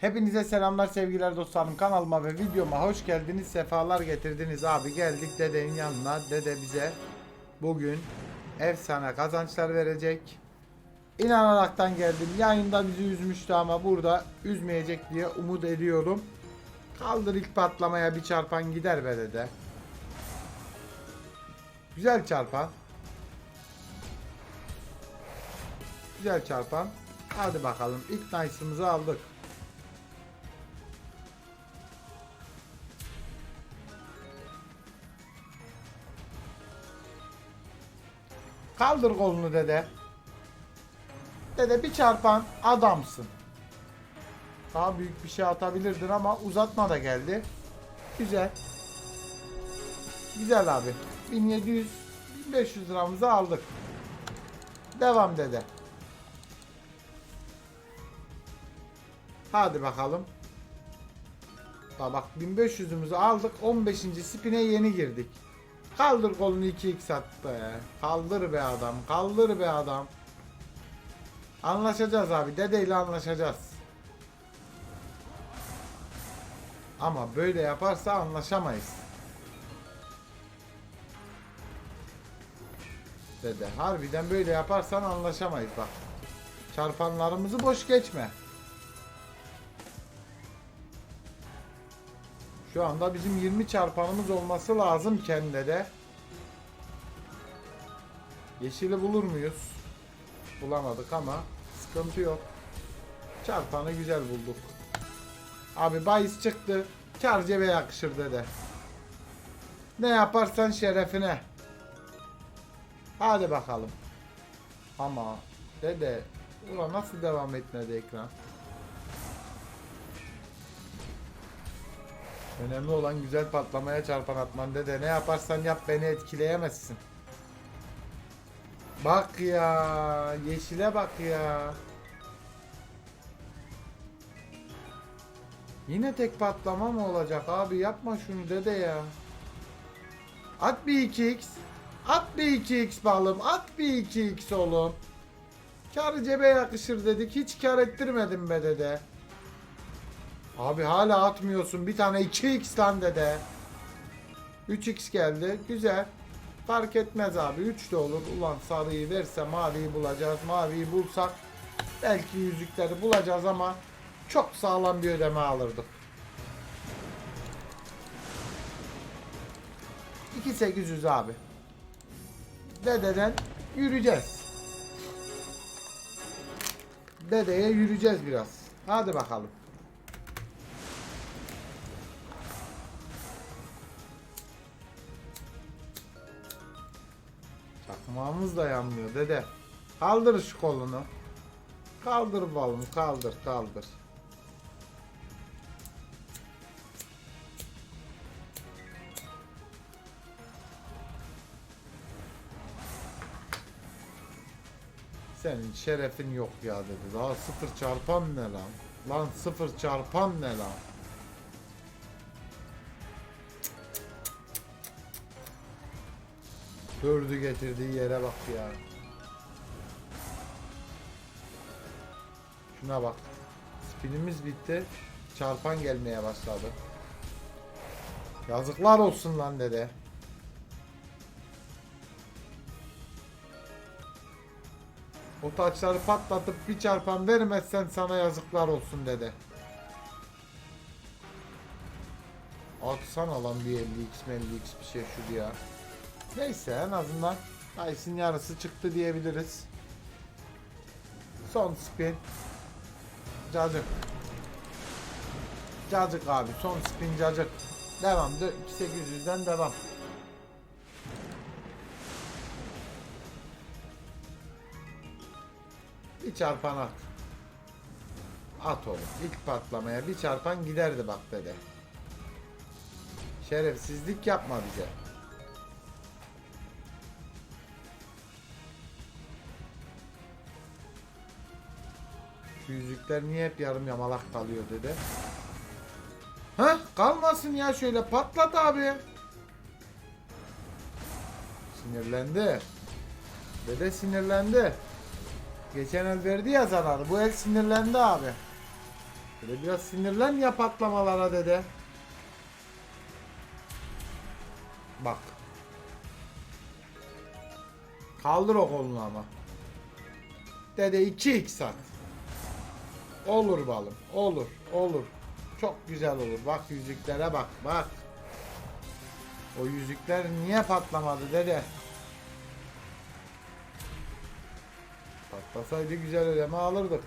Hepinize selamlar sevgiler dostlarım. Kanalıma ve videoma hoş geldiniz sefalar getirdiniz. Abi geldik dedenin yanına. Dede bize bugün efsane kazançlar verecek. İnanaraktan geldim. Yayında bizi üzmüştü ama burada üzmeyecek diye umut ediyorum. Kaldır ilk patlamaya bir çarpan gider be dede. Güzel çarpan. Güzel çarpan. Hadi bakalım ilk nice'ımızı aldık Kaldır kolunu dede. Dede bir çarpan adamsın. Daha büyük bir şey atabilirdin ama uzatma da geldi. Güzel. Güzel abi. 1700 1500 liramızı aldık. Devam dede. Hadi bakalım. Daha bak 1500'ümüzü aldık. 15. spine yeni girdik. Kaldır kolunu 2x at be. Kaldır be adam. Kaldır be adam. Anlaşacağız abi. Dedeyle anlaşacağız. Ama böyle yaparsa anlaşamayız. Dede harbiden böyle yaparsan anlaşamayız bak. Çarpanlarımızı boş geçme. Şu anda bizim 20 çarpanımız olması lazım kendine de. Yeşili bulur muyuz? Bulamadık ama sıkıntı yok. Çarpanı güzel bulduk. Abi bahis çıktı. Kar cebe yakışır dede. Ne yaparsan şerefine. Hadi bakalım. Ama dede ulan nasıl devam etmedi ekran? Önemli olan güzel patlamaya çarpan atman dede. Ne yaparsan yap beni etkileyemezsin. Bak ya. Yeşile bak ya. Yine tek patlama mı olacak abi? Yapma şunu dede ya. At bir 2x. At bir 2x balım. At bir 2x oğlum. Karı cebe yakışır dedik. Hiç kar ettirmedim be dede. Abi hala atmıyorsun. Bir tane 2x lan dede. 3x geldi. Güzel. Fark etmez abi. 3 de olur. Ulan sarıyı verse maviyi bulacağız. Maviyi bulsak belki yüzükleri bulacağız ama çok sağlam bir ödeme alırdık. 2800 abi. Dededen yürüyeceğiz. Dedeye yürüyeceğiz biraz. Hadi bakalım. Çakmağımız da yanmıyor dede. Kaldır şu kolunu. Kaldır balını kaldır kaldır. Senin şerefin yok ya dedi. Daha sıfır çarpan ne lan? Lan sıfır çarpan ne lan? Dördü getirdiği yere bak ya. Şuna bak. Spinimiz bitti. Çarpan gelmeye başladı. Yazıklar olsun lan dede. O taçları patlatıp bir çarpan vermezsen sana yazıklar olsun dede. Atsana lan bir 50x 50x bir şey şu ya. Neyse en azından Ice'in yarısı çıktı diyebiliriz. Son spin. Cacık. Cacık abi son spin cacık. Devam. 2800'den devam. Bir çarpan at. At oğlum. İlk patlamaya bir çarpan giderdi bak dede. Şerefsizlik yapma bize. Yüzükler niye hep yarım yamalak kalıyor dede. Ha kalmasın ya şöyle patlat abi. Sinirlendi. Dede sinirlendi. Geçen el verdi ya zararı. Bu el sinirlendi abi. Böyle biraz sinirlen ya patlamalara dede. Bak. Kaldır o kolunu ama. Dede 2x at. Olur balım. Olur. Olur. Çok güzel olur. Bak yüzüklere bak. Bak. O yüzükler niye patlamadı dede? Patlasaydı güzel ödeme alırdık.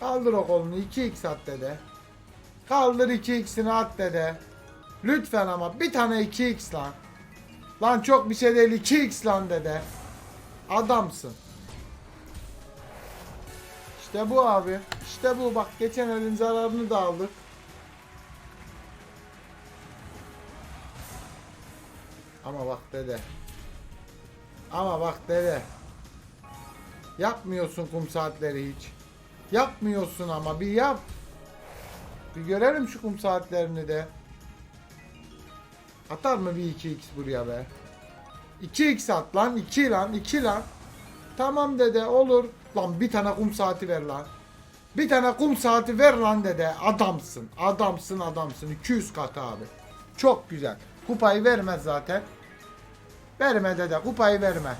Kaldır o kolunu 2x at dede. Kaldır 2x'ini at dede. Lütfen ama bir tane 2x lan. Lan çok bir şey değil 2x lan dede. Adamsın. İşte bu abi. İşte bu bak geçen elin zararını da aldık. Ama bak dede. Ama bak dede. Yapmıyorsun kum saatleri hiç. Yapmıyorsun ama bir yap. Bir görelim şu kum saatlerini de. Atar mı bir 2x buraya be? 2x at lan 2 lan 2 lan. Tamam dede olur. Lan bir tane kum saati ver lan. Bir tane kum saati ver lan dede. Adamsın. Adamsın adamsın. 200 kat abi. Çok güzel. Kupayı vermez zaten. Verme dede. Kupayı verme.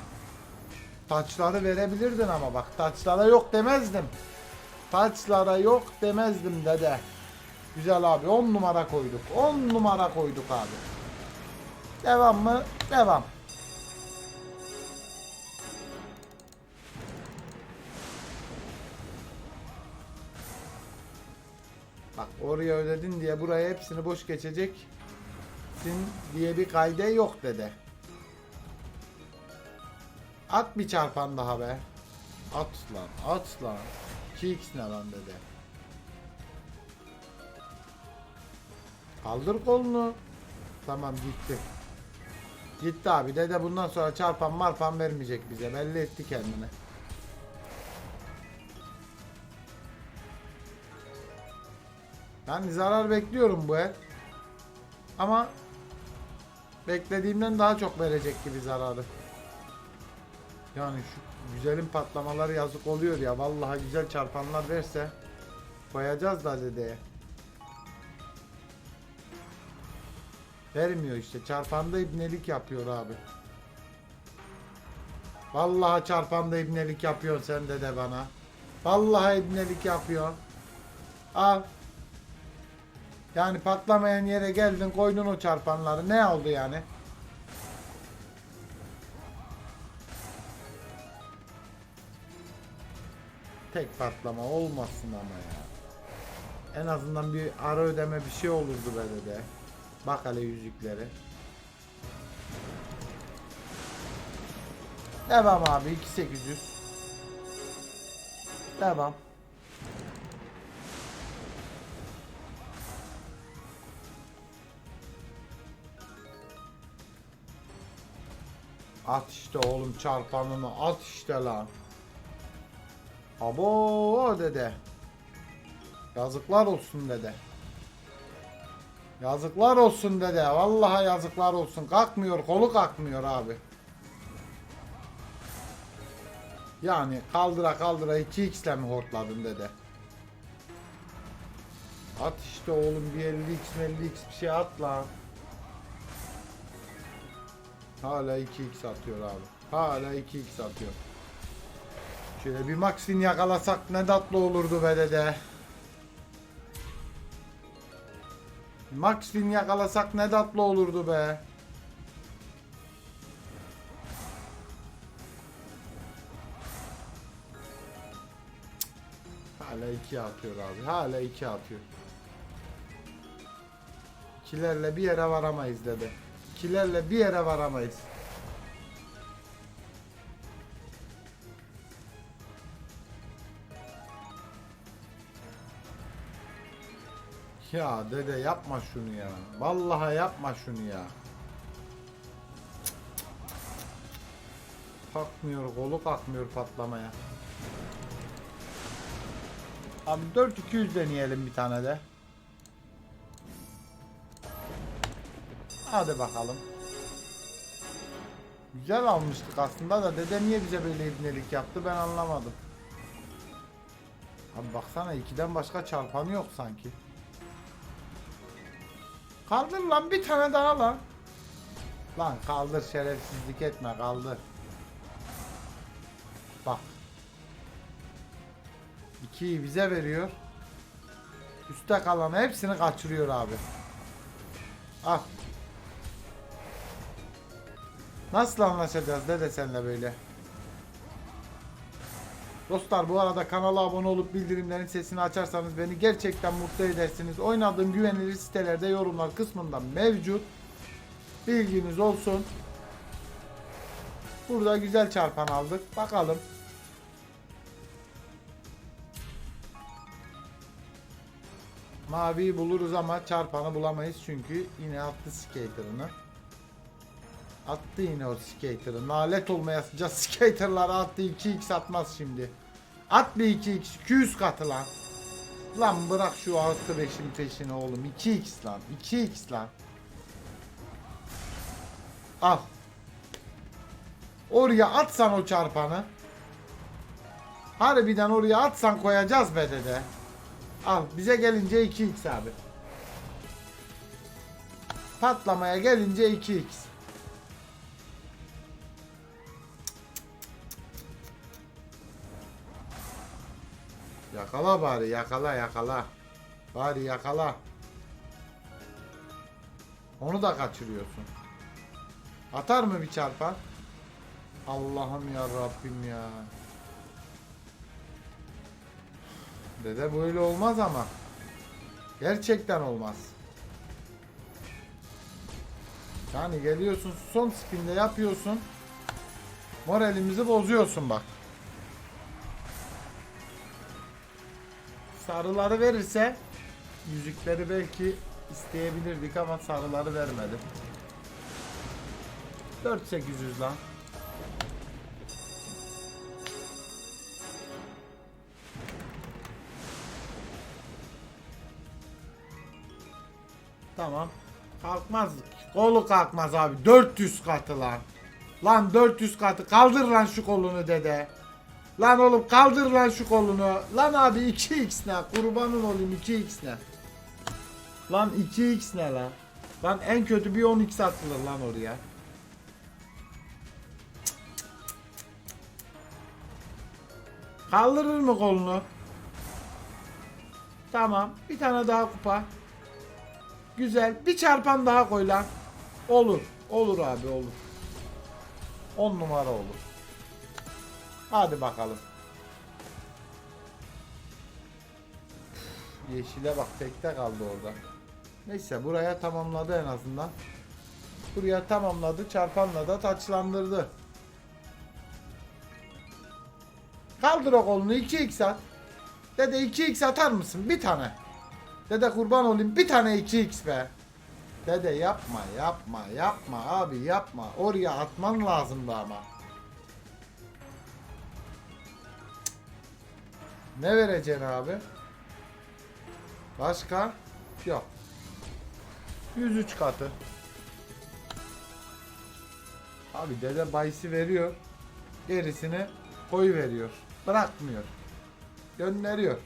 Taçları verebilirdin ama bak. Taçlara yok demezdim. Taçlara yok demezdim dede. Güzel abi. 10 numara koyduk. 10 numara koyduk abi. Devam mı? Devam. Bak oraya ödedin diye buraya hepsini boş geçeceksin diye bir kayde yok dede. At bir çarpan daha be. At lan, at lan. 2x ne lan dede. Kaldır kolunu. Tamam gitti. Gitti abi. Dede bundan sonra çarpan marpan vermeyecek bize. Belli etti kendini. Yani zarar bekliyorum bu el. Ama beklediğimden daha çok verecek gibi zararı. Yani şu güzelim patlamaları yazık oluyor ya. Vallahi güzel çarpanlar verse koyacağız da dedeye. Vermiyor işte. Çarpanda ibnelik yapıyor abi. Vallahi çarpanda ibnelik yapıyor sen de de bana. Vallahi ibnelik yapıyor. Al. Yani patlamayan yere geldin koydun o çarpanları. Ne oldu yani? Tek patlama olmasın ama ya. En azından bir ara ödeme bir şey olurdu böyle de. Bak hele yüzükleri. Devam abi 2800. Devam. At işte oğlum çarpanını at işte lan. Abo dede. Yazıklar olsun dede. Yazıklar olsun dede. Vallahi yazıklar olsun. Kalkmıyor, kolu kalkmıyor abi. Yani kaldıra kaldıra 2x ile mi hortladın dede? At işte oğlum bir 50x 50x bir şey at lan. Hala 2x atıyor abi. Hala 2x atıyor. Şöyle bir Max'in yakalasak ne tatlı olurdu be dede. Max Fin yakalasak ne tatlı olurdu be. Hala iki atıyor abi. Hala iki atıyor. İkilerle bir yere varamayız dedi. İkilerle bir yere varamayız. Ya dede yapma şunu ya. Vallahi yapma şunu ya. Kalkmıyor, kolu kalkmıyor patlamaya. Abi 4200 deneyelim bir tane de. Hadi bakalım. Güzel almıştık aslında da dede niye bize böyle ibnelik yaptı ben anlamadım. Abi baksana ikiden başka çarpanı yok sanki. Kaldır lan bir tane daha lan. Lan kaldır şerefsizlik etme kaldır. Bak. İkiyi bize veriyor. Üste kalan hepsini kaçırıyor abi. Al. Nasıl anlaşacağız dede senle böyle? Dostlar bu arada kanala abone olup bildirimlerin sesini açarsanız beni gerçekten mutlu edersiniz. Oynadığım güvenilir sitelerde yorumlar kısmında mevcut. Bilginiz olsun. Burada güzel çarpan aldık. Bakalım. Maviyi buluruz ama çarpanı bulamayız çünkü yine attı skater'ını. Attı yine o skater'ı. Nalet olmaya sıcak skater'ları attı 2x atmaz şimdi. At bir 2x 200 katı lan. Lan bırak şu artı 5'in peşini oğlum 2x lan 2x lan. Al. Oraya atsan o çarpanı. Harbiden oraya atsan koyacağız be dede. Al bize gelince 2x abi. Patlamaya gelince 2x. Yakala bari yakala yakala. Bari yakala. Onu da kaçırıyorsun. Atar mı bir çarpan? Allah'ım ya Rabbim ya. Dede böyle olmaz ama. Gerçekten olmaz. Yani geliyorsun son spinde yapıyorsun. Moralimizi bozuyorsun bak. Sarıları verirse yüzükleri belki isteyebilirdik ama sarıları vermedi. 4800 lan. Tamam. Kalkmaz. Kolu kalkmaz abi. 400 katı lan. Lan 400 katı. Kaldır lan şu kolunu dede. Lan oğlum kaldır lan şu kolunu. Lan abi 2x ne? Kurbanın olayım 2x ne? Lan 2x ne lan? Lan en kötü bir 10x atılır lan oraya. Kaldırır mı kolunu? Tamam. Bir tane daha kupa. Güzel. Bir çarpan daha koy lan. Olur. Olur abi olur. 10 numara olur. Hadi bakalım. Yeşile bak tekte kaldı orada. Neyse buraya tamamladı en azından. Buraya tamamladı. Çarpanla da taçlandırdı. Kaldır o kolunu 2x at. Dede 2x atar mısın? Bir tane. Dede kurban olayım bir tane 2x be. Dede yapma yapma yapma abi yapma. Oraya atman lazımdı ama. Ne vereceksin abi? Başka? Yok. 103 katı. Abi dede bayisi veriyor. Gerisini koyu veriyor. Bırakmıyor. Gönderiyor.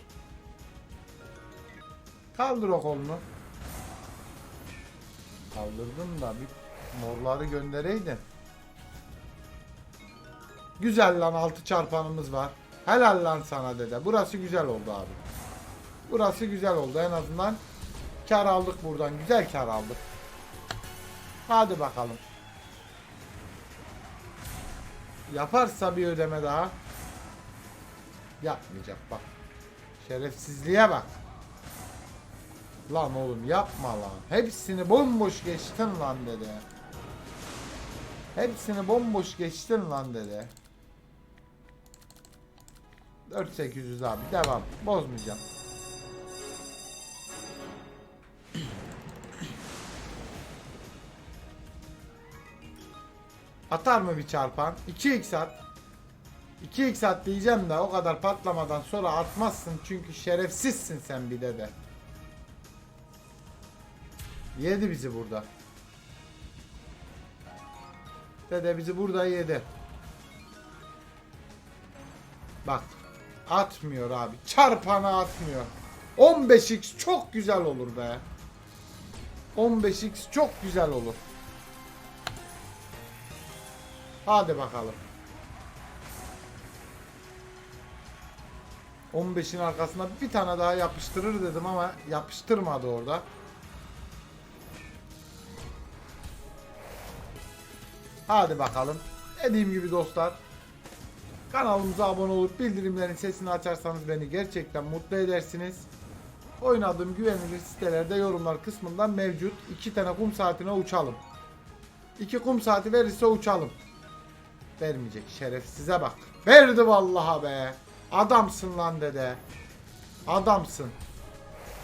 Kaldır o kolunu. Kaldırdım da bir morları göndereydin. Güzel lan altı çarpanımız var. Helal lan sana dede. Burası güzel oldu abi. Burası güzel oldu. En azından kar aldık buradan. Güzel kar aldık. Hadi bakalım. Yaparsa bir ödeme daha. Yapmayacak bak. Şerefsizliğe bak. Lan oğlum yapma lan. Hepsini bomboş geçtin lan dede. Hepsini bomboş geçtin lan dede. 4800 abi devam. Bozmayacağım. Atar mı bir çarpan? 2x at. 2x at diyeceğim de o kadar patlamadan sonra atmazsın çünkü şerefsizsin sen bir de de. Yedi bizi burada. Dede bizi burada yedi. Bak. Atmıyor abi. Çarpanı atmıyor. 15x çok güzel olur be. 15x çok güzel olur. Hadi bakalım. 15'in arkasına bir tane daha yapıştırır dedim ama yapıştırmadı orada. Hadi bakalım. Dediğim gibi dostlar. Kanalımıza abone olup bildirimlerin sesini açarsanız beni gerçekten mutlu edersiniz. Oynadığım güvenilir sitelerde yorumlar kısmından mevcut. İki tane kum saatine uçalım. İki kum saati verirse uçalım. Vermeyecek şeref size bak. Verdi vallaha be. Adamsın lan dede. Adamsın.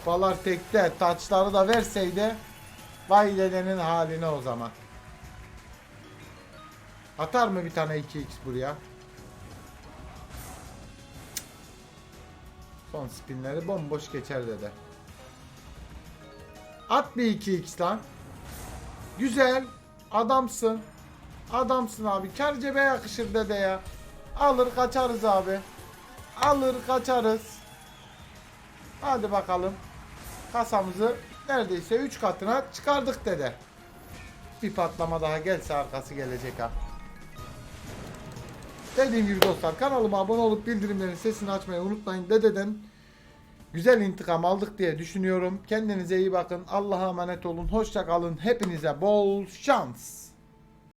Balar tekte taçları da verseydi vay dedenin haline o zaman. Atar mı bir tane 2x buraya? Son spinleri bomboş geçer dede. At bir 2x lan. Güzel. Adamsın. Adamsın abi. Kar cebe yakışır dede ya. Alır kaçarız abi. Alır kaçarız. Hadi bakalım. Kasamızı neredeyse 3 katına çıkardık dede. Bir patlama daha gelse arkası gelecek ha. Dediğim gibi dostlar kanalıma abone olup bildirimlerin sesini açmayı unutmayın. Dededen güzel intikam aldık diye düşünüyorum. Kendinize iyi bakın. Allah'a emanet olun. Hoşça kalın. Hepinize bol şans.